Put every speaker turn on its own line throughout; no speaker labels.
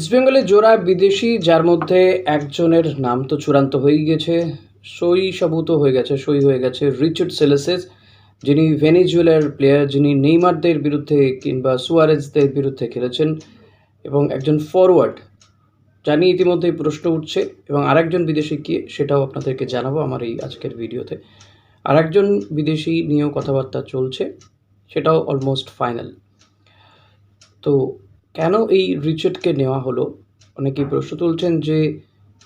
ইস্টবেঙ্গলে জোড়া বিদেশি, যার মধ্যে একজনের নাম তো চূড়ান্ত হয়েই গেছে। সই সাবুত হয়ে গেছে, সই হয়ে গেছে রিচার্ড সেলেসেস, যিনি ভেনিজুয়েলার প্লেয়ার, যিনি নেইমারদের বিরুদ্ধে কিংবা সুয়ারেজদের বিরুদ্ধে খেলেছেন, এবং একজন ফরওয়ার্ড জানি ইতিমধ্যেই প্রশ্ন উঠছে, এবং আরেকজন বিদেশি কে, সেটাও আপনাদেরকে জানাব আমার এই আজকের ভিডিওতে। আরেকজন বিদেশি নিয়েও কথাবার্তা চলছে, সেটাও অলমোস্ট ফাইনাল। তো কেন এই রিচার্ডকে নেওয়া হলো? অনেকেই প্রশ্ন তুলছেন যে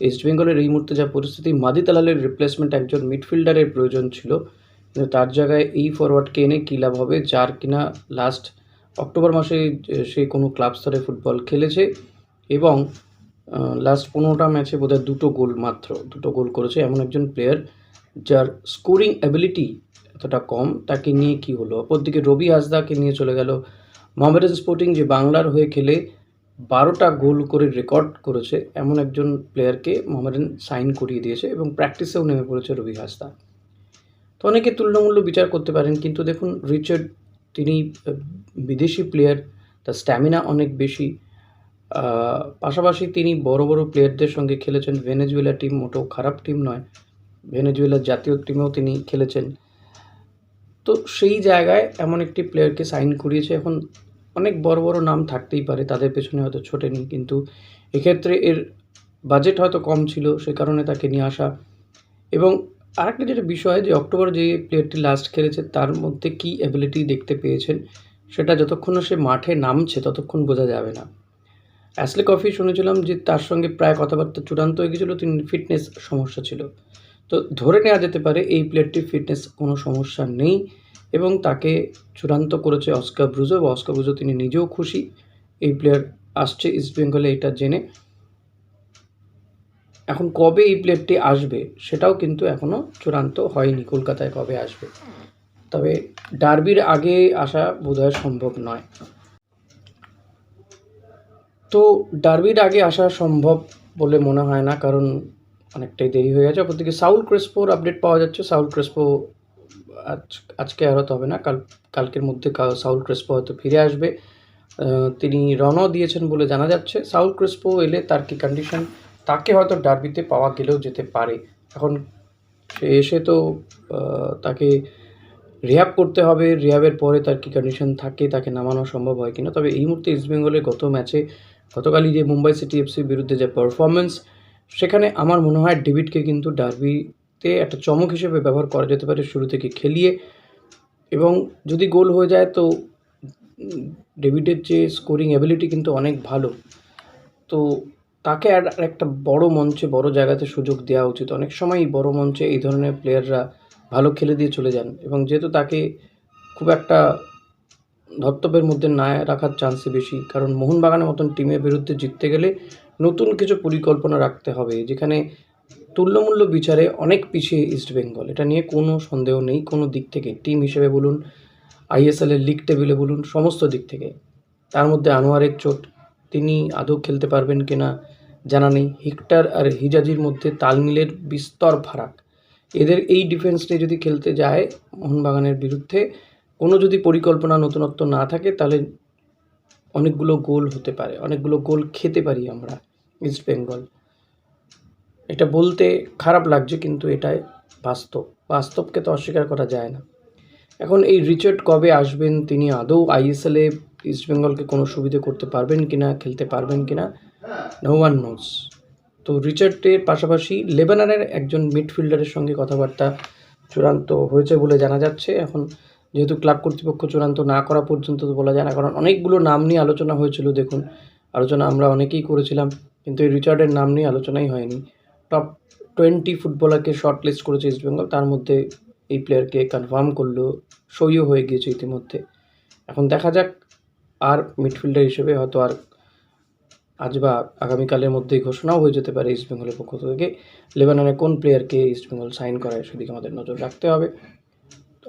ইস্টবেঙ্গলের এই মুহূর্তে যা পরিস্থিতি, মাদি তালালের রিপ্লেসমেন্ট একজন মিডফিল্ডারের প্রয়োজন ছিল। কিন্তু তার জায়গায় এই ফরওয়ার্ডকে এনে কী লাভ হবে, যার কিনা লাস্ট অক্টোবর মাসে সে কোনো ক্লাব স্তরে ফুটবল খেলেছে এবং লাস্ট পনেরোটা ম্যাচে বোধহয় দুটো গোল মাত্র, দুটো গোল করেছে এমন একজন প্লেয়ার যার স্কোরিং অ্যাবিলিটি এতটা কম। তাকে নিয়ে কি হলো? অপরদিকে রবি হাসদাকে নিয়ে চলে গেল মোহামেডান স্পোর্টিং যে বাংলার হয়ে খেলে বারোটা গোল করে রেকর্ড করেছে, এমন একজন প্লেয়ারকে মোহামেডান সাইন করিয়ে দিয়েছে এবং প্র্যাকটিসেও নেমে পড়েছে রবি হাসদা তো অনেকে তুল্যমূল্য বিচার করতে পারেন, কিন্তু দেখুন, রিচার্ড তিনি বিদেশি প্লেয়ার, তার স্ট্যামিনা অনেক বেশি। পাশাপাশি তিনি বড় বড় প্লেয়ারদের সঙ্গে খেলেছেন, ভেনেজুয়েলা টিম মোটেও খারাপ টিম নয়, ভেনেজুয়েলার জাতীয় টিমেও তিনি খেলেছেন। তো সেই জায়গায় এমন একটি প্লেয়ারকে সাইন করিয়েছে, এখন অনেক বড় বড় নাম থাকতেই পারে, তাদের পেছনে হয়তো ছোটেনি, কিন্তু এক্ষেত্রে এর বাজেট হয়তো কম ছিল, সে কারণে তাকে নিয়ে আসা। এবং আরেকটা যেটা বিষয়, যে অক্টোবর যে প্লেয়ারটি লাস্ট খেলেছে, তার মধ্যে কী অ্যাবিলিটি দেখতে পেয়েছেন, সেটা যতক্ষণ সে মাঠে নামছে, ততক্ষণ বোঝা যাবে না। অ্যাসলে কফি শুনেছিলাম যে তার সঙ্গে প্রায় কথাবার্তা চূড়ান্ত হয়ে গেছিল তিনি ফিটনেস সমস্যা ছিল। তো ধরে নেওয়া যেতে পারে, এই প্লেয়ারটির ফিটনেস কোনো সমস্যা নেই। এবং তাকে চূড়ান্ত করেছে অস্কার ব্রুজো বা অস্কার ব্রুজো তিনি নিজেও খুশি। এই প্লেয়ার আসছে ইস্ট বেঙ্গলে এটা জেনে। এখন কবে এই প্লেয়ারটি আসবে, সেটাও কিন্তু এখনও চূড়ান্ত হয়নি, কলকাতায় কবে আসবে। তবে ডার্বির আগে আসা বোধহয় সম্ভব নয়। তো ডার্বির আগে আসা সম্ভব বলে মনে হয় না, কারণ অনেকটাই দেরি হয়ে গেছে। অপরদিকে সাউল ক্রেসপোর আপডেট পাওয়া যাচ্ছে। সাউল ক্রেসপো আজ, আজকে হয়তো হবে না, কাল, কালকের মধ্যে সাউল ক্রেসপো হয়তো ফিরে আসবে। তিনি রনও দিয়েছেন বলে জানা যাচ্ছে। সাউল ক্রেসপো এলে তার কি কন্ডিশন তাকে হয়তো ডার্বিতে পাওয়া গেলেও যেতে পারে। এখন সে এসে তো তাকে রিহ্যাব করতে হবে। রিহ্যাবের পরে তার কী কন্ডিশন থাকে, তাকে নামানো সম্ভব হয় কিনা? তবে এই মুহূর্তে ইস্টবেঙ্গলের গত ম্যাচে গতকালই যে মুম্বাই সিটি এফসির বিরুদ্ধে যে পারফরমেন্স সেখানে আমার মনে হয় ডেভিডকে কিন্তু ডার্বিতে একটা চমক হিসেবে ব্যবহার করা যেতে পারে শুরু থেকে খেলিয়ে। এবং যদি গোল হয়ে যায় তো ডেভিডের যে স্কোরিং অ্যাবিলিটি কিন্তু অনেক ভালো। তো তাকে আর একটা বড় মঞ্চে, বড় জায়গাতে সুযোগ দেওয়া উচিত। অনেক সময়ই বড় মঞ্চে এই ধরনের প্লেয়াররা ভালো খেলে দিয়ে চলে যান। এবং যেহেতু তাকে খুব একটা ধর্তব্যের মধ্যে না রাখার চান্সই বেশি, কারণ মোহনবাগানের মতন টিমের বিরুদ্ধে জিততে গেলে নতুন কিছু পরিকল্পনা রাখতে হবে, যেখানে তুল্যমূল্য বিচারে অনেক পিছিয়ে ইস্টবেঙ্গল এটা নিয়ে কোনো সন্দেহ নেই। কোনো দিক থেকে টিম হিসেবে বলুন আইএসএলের লিগ টেবিলে বলুন, সমস্ত দিক থেকে। তার মধ্যে আনোয়ারের চোট, তিনি আদৌ খেলতে পারবেন কিনা জানা নেই। হিক্টার আর হিজাজির মধ্যে তালমিলের বিস্তর ফারাক। এদের এই ডিফেন্স নিয়ে যদি খেলতে যায় মোহনবাগানের বিরুদ্ধে, কোনো যদি পরিকল্পনা নতুনত্ব না থাকে, তাহলে অনেকগুলো গোল হতে পারে। অনেকগুলো গোল খেতে পারি আমরা ইস্ট বেঙ্গল এটা বলতে খারাপ লাগছে, কিন্তু এটাই বাস্তব। বাস্তবকে তো অস্বীকার করা যায় না। এখন এই রিচার্ড কবে আসবেন তিনি আদৌ? আইএসএলে ইস্টবেঙ্গলকে কোনো সুবিধে করতে পারবেন কি না খেলতে পারবেন কিনা? নো ওয়ান নোস তো রিচার্ডের পাশাপাশি লেবাননের একজন মিডফিল্ডারের সঙ্গে কথাবার্তা চূড়ান্ত হয়েছে বলে জানা যাচ্ছে। এখন যেহেতু ক্লাব কর্তৃপক্ষ চূড়ান্ত না করা পর্যন্ত তো বলা যায় না, কারণ অনেকগুলো নাম নিয়ে আলোচনা হয়েছিল, দেখুন। আলোচনা আমরা অনেকেই করেছিলাম, কিন্তু এই রিচার্ডের নাম নিয়ে আলোচনাই হয়নি। টপ টোয়েন্টি ফুটবলারকে শর্ট লিস্ট করেছে ইস্টবেঙ্গল তার মধ্যে এই প্লেয়ারকে কনফার্ম করল সইও হয়ে গিয়েছে ইতিমধ্যে। এখন দেখা যাক আর মিডফিল্ডার হিসেবে হয়তো আর আজ বা আগামীকালের মধ্যেই ঘোষণাও হয়ে যেতে পারে ইস্টবেঙ্গলের পক্ষ থেকে। লেবাননের কোন প্লেয়ারকে ইস্টবেঙ্গল সাইন করায় সেদিকে আমাদের নজর রাখতে হবে।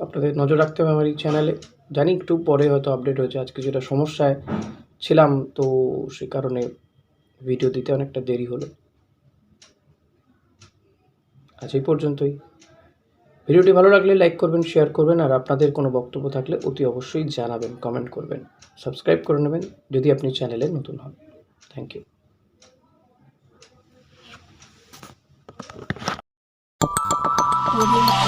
আপনাদের নজর রাখতে হবে আমার এই চ্যানেলে জানি একটু পরে হয়তো আপডেট হয়েছে, আজকে যেটা সমস্যায় ছিলাম, তো সে কারণে ভিডিও দিতে অনেকটা দেরি হলো। আজ এই পর্যন্তই। ভিডিওটি ভালো লাগলে লাইক করবেন শেয়ার করবেন, আর আপনাদের কোনো বক্তব্য থাকলে অতি অবশ্যই জানাবেন কমেন্ট করবেন। সাবস্ক্রাইব করে নেবেন যদি আপনি চ্যানেলে নতুন হন। Thank you Thank you.